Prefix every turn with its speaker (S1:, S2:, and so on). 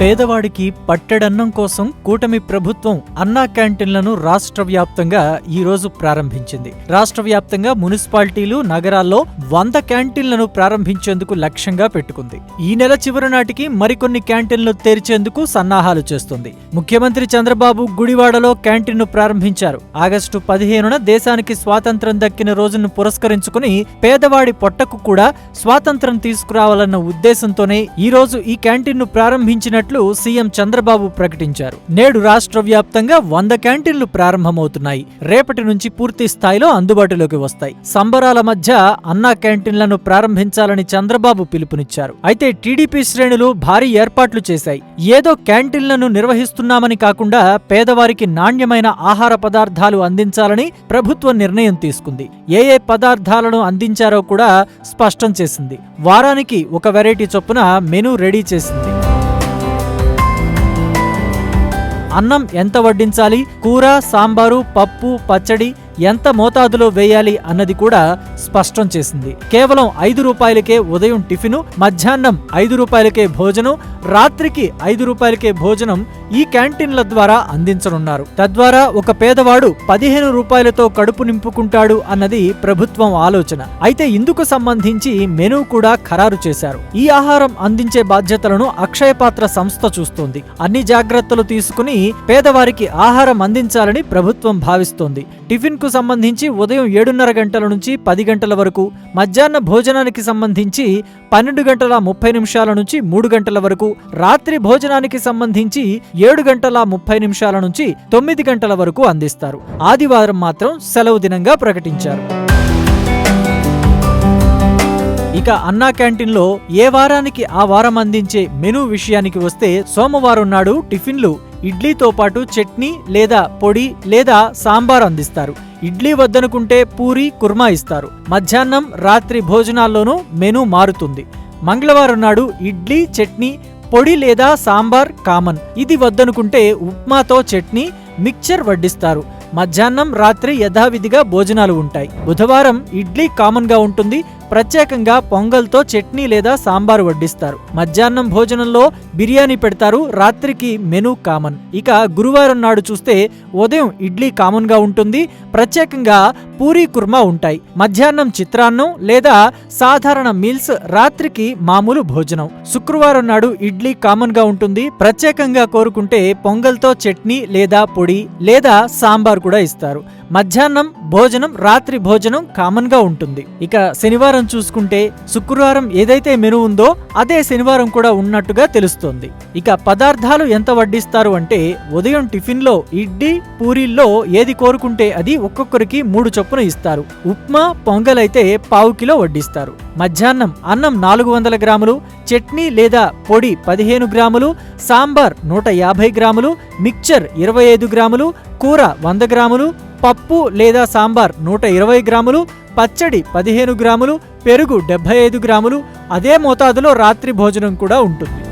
S1: పేదవాడికి పట్టెడన్నం కోసం కూటమి ప్రభుత్వం అన్నా క్యాంటీన్లను రాష్ట్ర వ్యాప్తంగా ఈ రోజు ప్రారంభించింది. రాష్ట్ర వ్యాప్తంగా మున్సిపాలిటీలు నగరాల్లో వంద క్యాంటీన్లను ప్రారంభించేందుకు లక్ష్యంగా పెట్టుకుంది. ఈ నెల చివరి నాటికి మరికొన్ని క్యాంటీన్లు తెరిచేందుకు సన్నాహాలు చేస్తుంది. ముఖ్యమంత్రి చంద్రబాబు గుడివాడలో క్యాంటీన్ను ప్రారంభించారు. ఆగస్టు పదిహేనున దేశానికి స్వాతంత్రం దక్కిన రోజును పురస్కరించుకుని పేదవాడి పొట్టకు కూడా స్వాతంత్రం తీసుకురావాలన్న ఉద్దేశంతోనే ఈ రోజు ఈ క్యాంటీన్ను చేస్తున్నట్లు సీఎం చంద్రబాబు ప్రకటించారు. నేడు రాష్ట్ర వ్యాప్తంగా వంద క్యాంటీన్లు ప్రారంభమవుతున్నాయి. రేపటి నుంచి పూర్తి స్థాయిలో అందుబాటులోకి వస్తాయి. సంబరాల మధ్య అన్నా క్యాంటీన్లను ప్రారంభించాలని చంద్రబాబు పిలుపునిచ్చారు. అయితే టీడీపీ శ్రేణులు భారీ ఏర్పాట్లు చేశాయి. ఏదో క్యాంటీన్లను నిర్వహిస్తున్నామని కాకుండా పేదవారికి నాణ్యమైన ఆహార పదార్థాలు అందించాలని ప్రభుత్వం నిర్ణయం తీసుకుంది. ఏ ఏ పదార్థాలను అందించారో కూడా స్పష్టం చేసింది. వారానికి ఒక వెరైటీ చొప్పున మెనూ రెడీ చేసింది. అన్నం ఎంత వడ్డించాలి? కూర సాంబారు పప్పు పచ్చడి ఎంత మోతాదులో వేయాలి అన్నది కూడా స్పష్టం చేసింది. కేవలం ఐదు రూపాయలకే ఉదయం టిఫిను మధ్యాహ్నం ఐదు రూపాయలకే భోజనం రాత్రికి ఐదు రూపాయలకే భోజనం ఈ క్యాంటీన్ల ద్వారా అందించనున్నారు. తద్వారా ఒక పేదవాడు పదిహేను రూపాయలతో కడుపు నింపుకుంటాడు అన్నది ప్రభుత్వం ఆలోచన. అయితే ఇందుకు సంబంధించి మెనూ కూడా ఖరారు చేశారు. ఈ ఆహారం అందించే బాధ్యతలను అక్షయపాత్ర సంస్థ చూస్తోంది. అన్ని జాగ్రత్తలు తీసుకుని పేదవారికి ఆహారం అందించాలని ప్రభుత్వం భావిస్తోంది. టిఫిన్ కు సంబంధించి ఉదయం ఏడున్నర గంటల నుంచి పది గంటల వరకు మధ్యాహ్న భోజనానికి సంబంధించి పన్నెండు గంటల ముప్పై నిమిషాల నుంచి మూడు గంటల వరకు రాత్రి భోజనానికి సంబంధించి ఏడు గంటల ముప్పై నిమిషాల నుంచి తొమ్మిది గంటల వరకు అందిస్తారు. ఆదివారం మాత్రం సెలవు దినంగా ప్రకటించారు. ఇక అన్నా క్యాంటీన్లో ఏ వారానికి ఆ వారం అందించే మెనూ విషయానికి వస్తే సోమవారం నాడు టిఫిన్లు ఇడ్లీతో పాటు చట్నీ లేదా పొడి లేదా సాంబార్ అందిస్తారు. ఇడ్లీ వద్దనుకుంటే పూరి కుర్మా ఇస్తారు. మధ్యాహ్నం రాత్రి భోజనాల్లోనూ మెనూ మారుతుంది. మంగళవారం నాడు ఇడ్లీ చట్నీ పొడి లేదా సాంబార్ కామన్. ఇది వద్దనుకుంటే ఉప్మాతో చట్నీ మిక్చర్ వడ్డిస్తారు. మధ్యాహ్నం రాత్రి యథావిధిగా భోజనాలు ఉంటాయి. బుధవారం ఇడ్లీ కామన్గా ఉంటుంది. ప్రత్యేకంగా పొంగల్తో చట్నీ లేదా సాంబార్ వడ్డిస్తారు. మధ్యాహ్నం భోజనంలో బిర్యానీ పెడతారు రాత్రికి మెను కామన్. ఇక గురువారం నాడు చూస్తే ఉదయం ఇడ్లీ కామన్గా ఉంటుంది. ప్రత్యేకంగా పూరీ కుర్మా ఉంటాయి. మధ్యాహ్నం చిత్రాన్నం లేదా సాధారణ మీల్స్ రాత్రికి మామూలు భోజనం. శుక్రవారం నాడు ఇడ్లీ కామన్గా ఉంటుంది. ప్రత్యేకంగా కోరుకుంటే పొంగల్తో చట్నీ లేదా పొడి లేదా సాంబార్ కూడా ఇస్తారు. మధ్యాహ్నం భోజనం రాత్రి భోజనం కామన్గా ఉంటుంది. ఇక శనివారం చూసుకుంటే శుక్రవారం ఏదైతే మెను ఉందో అదే శనివారం కూడా ఉన్నట్టుగా తెలుస్తోంది. ఇక పదార్థాలు ఎంత వడ్డిస్తారు అంటే ఉదయం టిఫిన్లో ఇడ్లీ పూరీల్లో ఏది కోరుకుంటే అది ఒక్కొక్కరికి మూడు చొప్పున ఇస్తారు. ఉప్మా పొంగల్ అయితే పావు కిలో వడ్డిస్తారు. మధ్యాహ్నం అన్నం నాలుగు వందల గ్రాములు చట్నీ లేదా పొడి పదిహేను గ్రాములు సాంబార్ నూట యాభై గ్రాములు మిక్చర్ ఇరవై ఐదు గ్రాములు కూర వంద గ్రాములు పప్పు లేదా సాంబార్ నూట ఇరవై గ్రాములు పచ్చడి పదిహేను గ్రాములు పెరుగు డెబ్బై ఐదు గ్రాములు అదే మోతాదులో రాత్రి భోజనం కూడా ఉంటుంది.